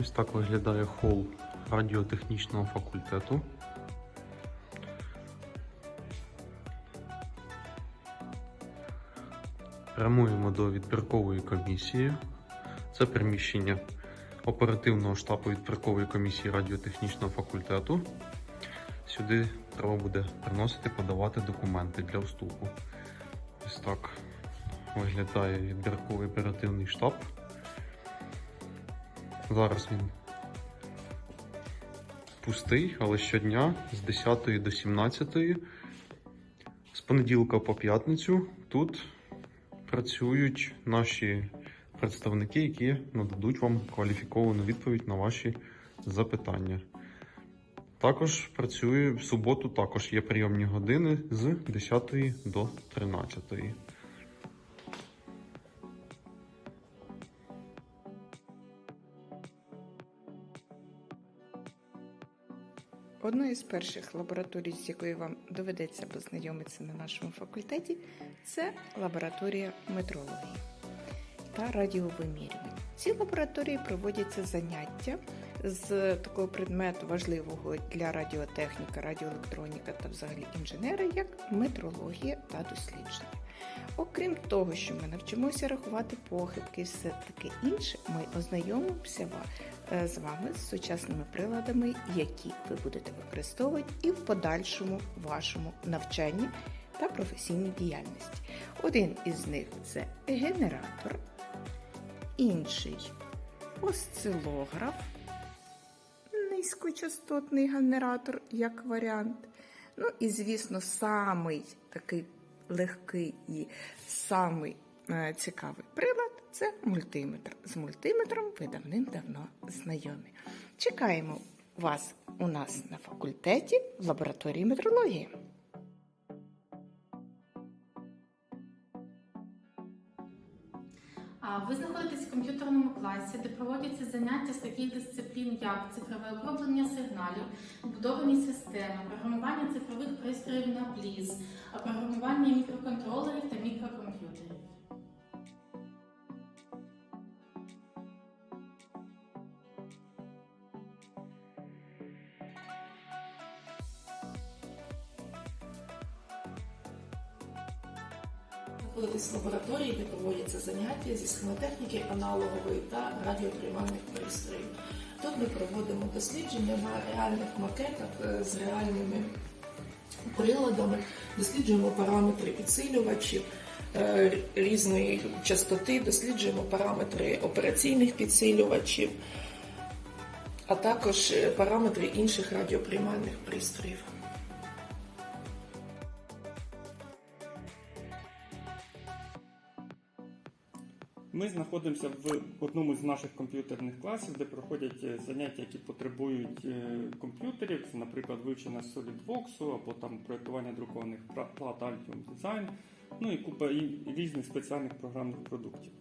Ось так виглядає хол радіотехнічного факультету. Прямуємо до відбіркової комісії. Це приміщення оперативного штабу відбіркової комісії радіотехнічного факультету. Сюди треба буде приносити, подавати документи для вступу. Ось так виглядає відбірковий оперативний штаб. Зараз він пустий, але щодня з 10 до 17, з понеділка по п'ятницю тут працюють наші представники, які нададуть вам кваліфіковану відповідь на ваші запитання. Також працює в суботу, також є прийомні години з 10 до 13. Одною з перших лабораторій, з якою вам доведеться познайомитися на нашому факультеті, це лабораторія метрології та радіовимірювання. В цій лабораторії проводяться заняття з такого предмету важливого для радіотехніка, радіоелектроніка та взагалі інженери, як метрологія та дослідження. Окрім того, що ми навчимося рахувати похибки і все таке інше, ми ознайомимося е, з вами з сучасними приладами, які ви будете використовувати і в подальшому вашому навчанні та професійній діяльності. Один із них це генератор, інший осцилограф, низькочастотний генератор як варіант. Ну і, звісно, самий такий легкий і самий е, цікавий прилад це мультиметр. З мультиметром ви давним-давно знайомі. Чекаємо вас у нас на факультеті в лабораторії метрології. А Ви знаходитесь в комп'ютерному класі, де проводяться заняття з таких дисциплін, як цифрове оброблення сигналів, побудовані системи, програмування цифрових пристроїв на бліз, програмування мікроконтролерів Знаходитись в лабораторії, де проводяться заняття зі схемотехніки аналогової та радіоприймальних пристроїв. Тут ми проводимо дослідження на реальних макетах е, з реальними приладами, досліджуємо параметри підсилювачів е, різної частоти, досліджуємо параметри операційних підсилювачів, а також е, параметри інших радіоприймальних пристроїв. Ми знаходимося в одному з наших комп'ютерних класів, де проходять е, заняття, які потребують е, комп'ютерів, це, наприклад, вивчення SolidWorks або там проєктування друкованих плат Altium Design, ну і купа різних спеціальних програмних продуктів.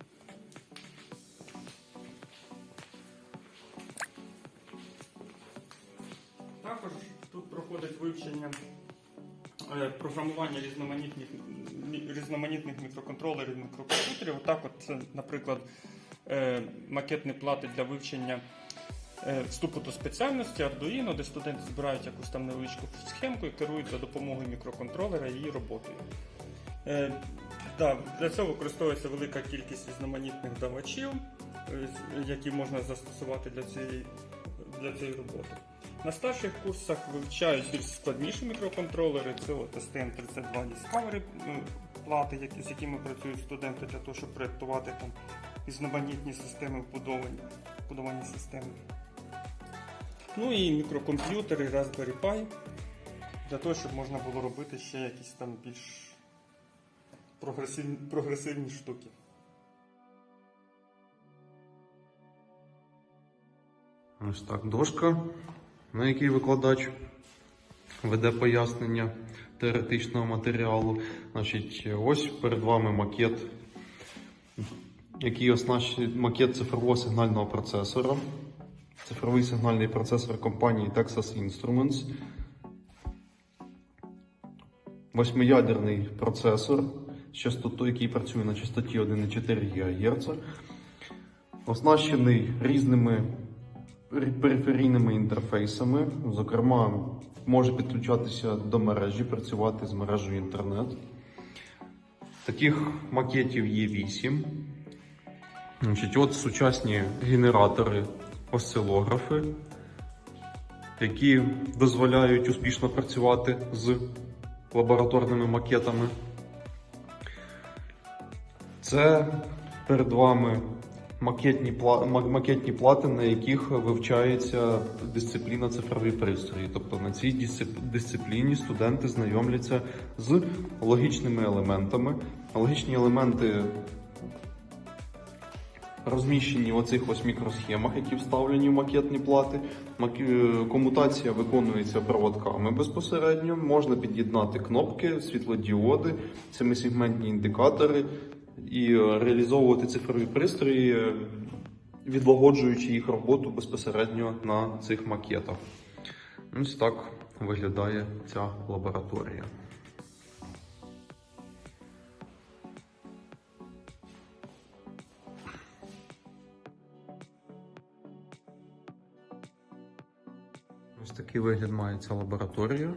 Також тут проходить вивчення е, програмування різноманітних, різноманітних мікроконтролерів, мікрокомп'ютерів. Отак, от це, наприклад, е, макетні плати для вивчення е, вступу до спеціальності Arduino, де студенти збирають якусь там невеличку схемку і керують за допомогою мікроконтролера її роботою. Е, да, для цього використовується велика кількість різноманітних давачів, які можна застосувати для цієї, для цієї роботи. На старших курсах вивчають більш складніші мікроконтролери, це от STM32 Discovery ну, які, з якими працюють студенти для того, щоб проєктувати там різноманітні системи вбудовані, вбудовані системи. Ну і мікрокомп'ютери Raspberry Pi, для того, щоб можна було робити ще якісь там більш прогресивні, прогресивні штуки. Ось так дошка, на якій викладач веде пояснення теоретичного матеріалу. Значить, ось перед вами макет, який оснащений макет цифрового сигнального процесора. Цифровий сигнальний процесор компанії Texas Instruments. Восьмиядерний процесор з частотою, який працює на частоті 1,4 ГГц. Оснащений різними периферійними інтерфейсами. Зокрема, може підключатися до мережі, працювати з мережею інтернет. Таких макетів є 8. Значить, от сучасні генератори, осцилографи, які дозволяють успішно працювати з лабораторними макетами. Це перед вами макетні, макетні плати, на яких вивчається дисципліна цифрові пристрої. Тобто на цій дисципліні студенти знайомляться з логічними елементами. Логічні елементи розміщені в оцих ось мікросхемах, які вставлені в макетні плати. Е, Комутація виконується проводками безпосередньо. Можна під'єднати кнопки, світлодіоди, семисегментні індикатори і реалізовувати цифрові пристрої, е, відлагоджуючи їх роботу безпосередньо на цих макетах. Ось так виглядає ця лабораторія. Ось такий вигляд має ця лабораторія.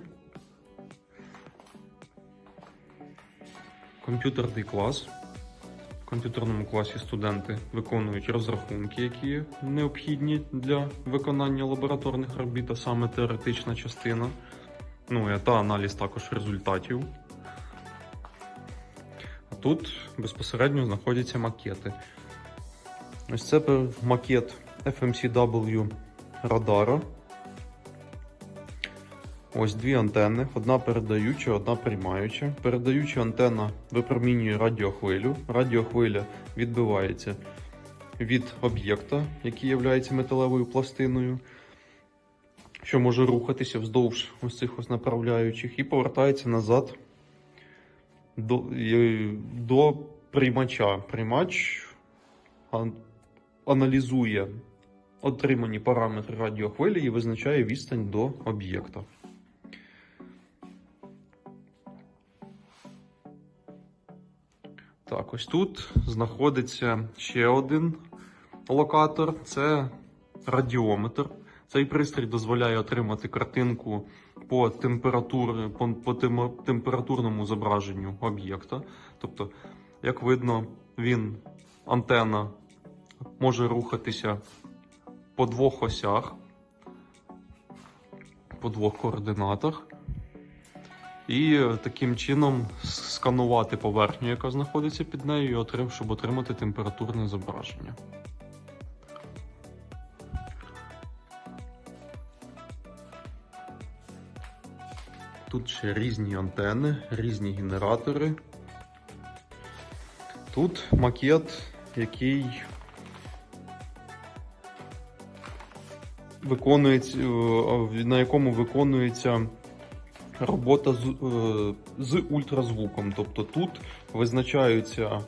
Комп'ютерний клас. Комп'ютерному класі студенти виконують розрахунки, які необхідні для виконання лабораторних робіт, а саме теоретична частина. Ну і та аналіз також результатів. А тут безпосередньо знаходяться макети. Ось це макет FMCW радара. Ось дві антенни, одна передаюча, одна приймаюча. Передаюча антенна випромінює радіохвилю. Радіохвиля відбивається від об'єкта, який є металевою пластиною, що може рухатися вздовж ось цих ось направляючих, і повертається назад до, е, до приймача. Приймач аналізує отримані параметри радіохвилі і визначає відстань до об'єкта. Так, ось тут знаходиться ще один локатор це радіометр. Цей пристрій дозволяє отримати картинку по, температури, по, по тем- температурному зображенню об'єкта. Тобто, як видно, він антенна може рухатися по двох осях, по двох координатах. І е, таким чином сканувати поверхню, яка знаходиться під нею, щоб отримати температурне зображення. Тут ще різні антени, різні генератори. Тут макет, який виконується, е, на якому виконується робота з, е, з ультразвуком. Тобто тут визначаються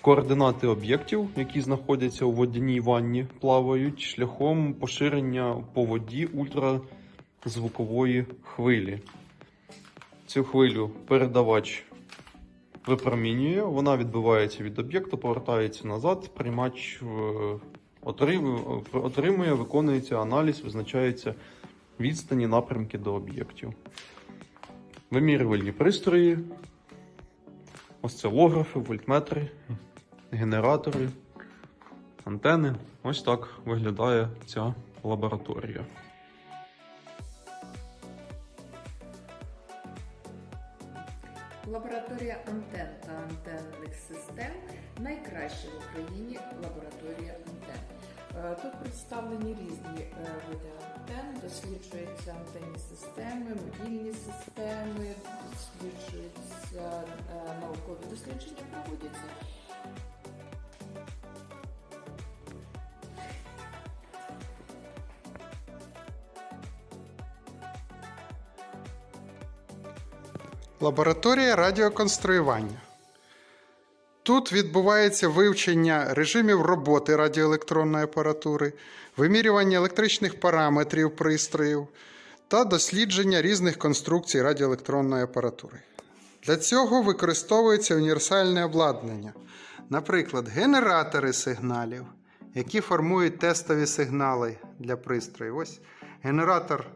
координати об'єктів, які знаходяться у водяній ванні, плавають шляхом поширення по воді ультразвукової хвилі. Цю хвилю передавач випромінює, вона відбивається від об'єкта, повертається назад, приймач е, отримує, виконується аналіз, визначається відстані напрямки до об'єктів. Вимірювальні пристрої, осцилографи, вольтметри, генератори, антени. Ось так виглядає ця лабораторія. Лабораторія антен та антенних систем найкраща в Україні лабораторія Тут представлені різні е, види антен, досліджуються антенні системи, мобільні системи, досліджуються е, наукові дослідження проводяться. Лабораторія радіоконструювання. Тут відбувається вивчення режимів роботи радіоелектронної апаратури, вимірювання електричних параметрів пристроїв та дослідження різних конструкцій радіоелектронної апаратури. Для цього використовується універсальне обладнання, наприклад, генератори сигналів, які формують тестові сигнали для пристрою. Ось генератор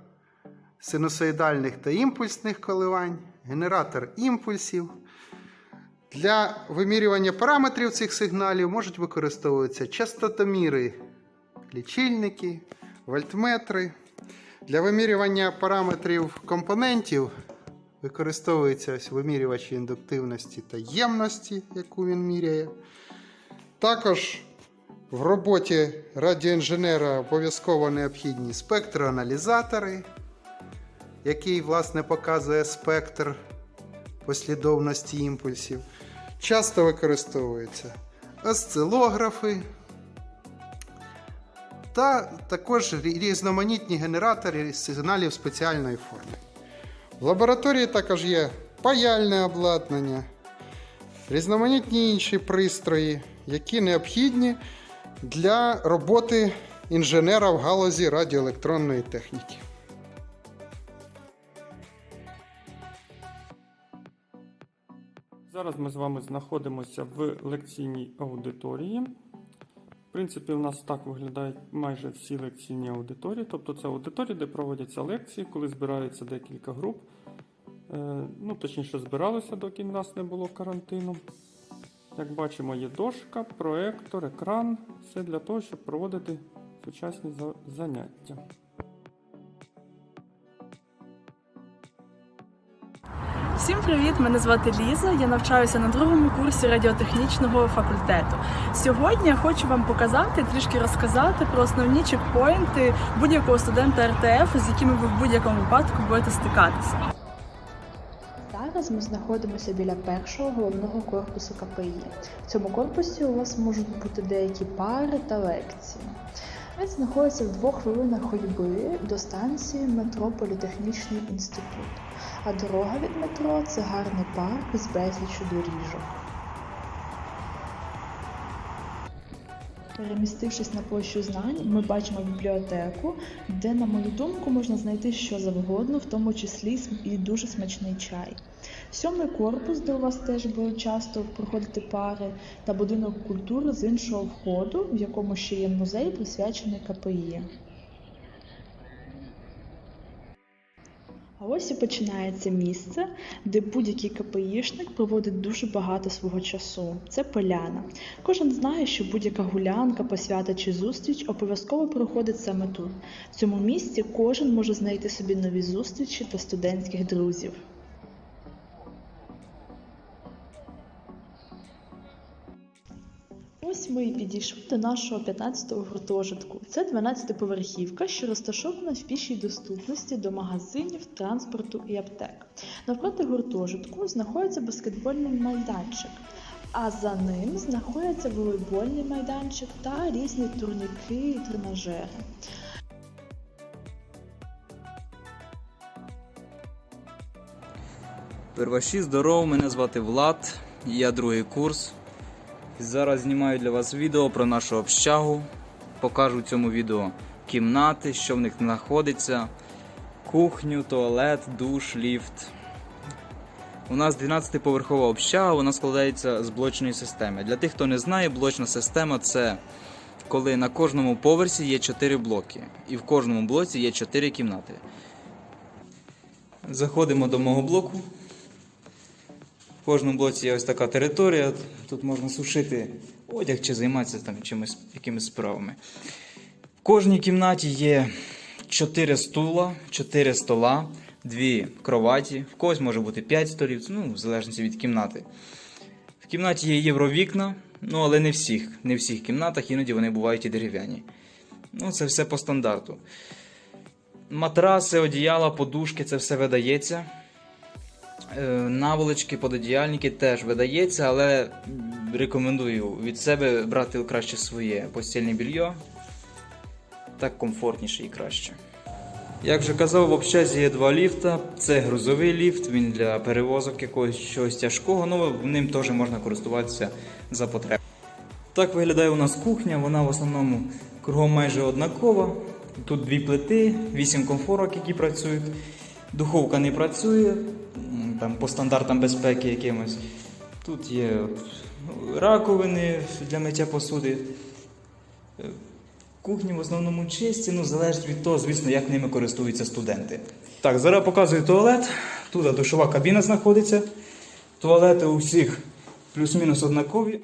синусоїдальних та імпульсних коливань, генератор імпульсів. Для вимірювання параметрів цих сигналів можуть використовуватися частотоміри, лічильники, вольтметри. Для вимірювання параметрів компонентів використовується ось вимірювач індуктивності та ємності, яку він міряє. Також в роботі радіоінженера обов'язково необхідні спектроаналізатори, який, власне, показує спектр послідовності імпульсів. Часто використовуються осцилографи та також різноманітні генератори сигналів спеціальної форми. В лабораторії також є паяльне обладнання, різноманітні інші пристрої, які необхідні для роботи інженера в галузі радіоелектронної техніки. Зараз ми з вами знаходимося в лекційній аудиторії. В принципі, у нас так виглядають майже всі лекційні аудиторії. Тобто це аудиторії, де проводяться лекції, коли збираються декілька груп. Е, Ну, точніше, збиралося, доки в нас не було карантину. Як бачимо, є дошка, проектор, екран. Все для того, щоб проводити сучасні заняття. Всім привіт! Мене звати Ліза. Я навчаюся на другому курсі радіотехнічного факультету. Сьогодні я хочу вам показати, трішки розказати про основні чекпоінти будь-якого студента РТФ, з якими ви в будь-якому випадку будете стикатися. Зараз ми знаходимося біля першого головного корпусу КПІ. В цьому корпусі у вас можуть бути деякі пари та лекції. Він знаходиться в двох хвилинах ходьби до станції метро Політехнічний інститут. А дорога від метро це гарний парк із безліччю доріжок. Перемістившись на площу знань, ми бачимо бібліотеку, де, на мою думку, можна знайти що завгодно, в тому числі і дуже смачний чай. Сьомий корпус, де у вас теж будуть часто проходити пари, та будинок культури з іншого входу, в якому ще є музей, присвячений КПІ. А ось і починається місце, де будь-який КПІшник проводить дуже багато свого часу. Це поляна. Кожен знає, що будь-яка гулянка, посвята чи зустріч обов'язково проходить саме тут. В цьому місці кожен може знайти собі нові зустрічі та студентських друзів. Ось ми і підійшли до нашого 15-го гуртожитку. Це 12-поверхівка, що розташована в пішій доступності до магазинів, транспорту і аптек. Навпроти гуртожитку знаходиться баскетбольний майданчик, а за ним знаходиться волейбольний майданчик та різні турніки і тренажери. Перваші, здорово, мене звати Влад, я другий курс. Зараз знімаю для вас відео про нашу общагу. Покажу в цьому відео кімнати, що в них знаходиться, кухню, туалет, душ, ліфт. У нас 12-поверхова общага, вона складається з блочної системи. Для тих, хто не знає, блочна система це коли на кожному поверсі є 4 блоки, і в кожному блоці є 4 кімнати. Заходимо до мого блоку. В кожному блоці є ось така територія. Тут можна сушити одяг чи займатися там чимось якимись справами. В кожній кімнаті є 4 стула, 4 стола, 2 кроваті. В когось може бути 5 столів, ну, в залежності від кімнати. В кімнаті є євровікна, ну але не всіх. Не в всіх кімнатах, іноді вони бувають і дерев'яні. Ну, це все по стандарту. Матраси, одіяла, подушки це все видається. Е, Наволочки, пододіяльники теж видається, але рекомендую від себе брати краще своє постільне більйо. Так комфортніше і краще. Як вже казав, в общазі є два ліфта. Це грузовий ліфт, він для перевозок якогось чогось тяжкого, ну ним теж можна користуватися за потреб. Так виглядає у нас кухня, вона в основному кругом майже однакова. Тут дві плити, вісім комфорок, які працюють. Духовка не працює там, по стандартам безпеки якимось. Тут є ну, раковини для миття посуди. Е, Кухні в основному чисті, ну залежить від того, звісно, як ними користуються студенти. Так, зараз показую туалет. Тут душова кабіна знаходиться. Туалети у всіх плюс-мінус однакові.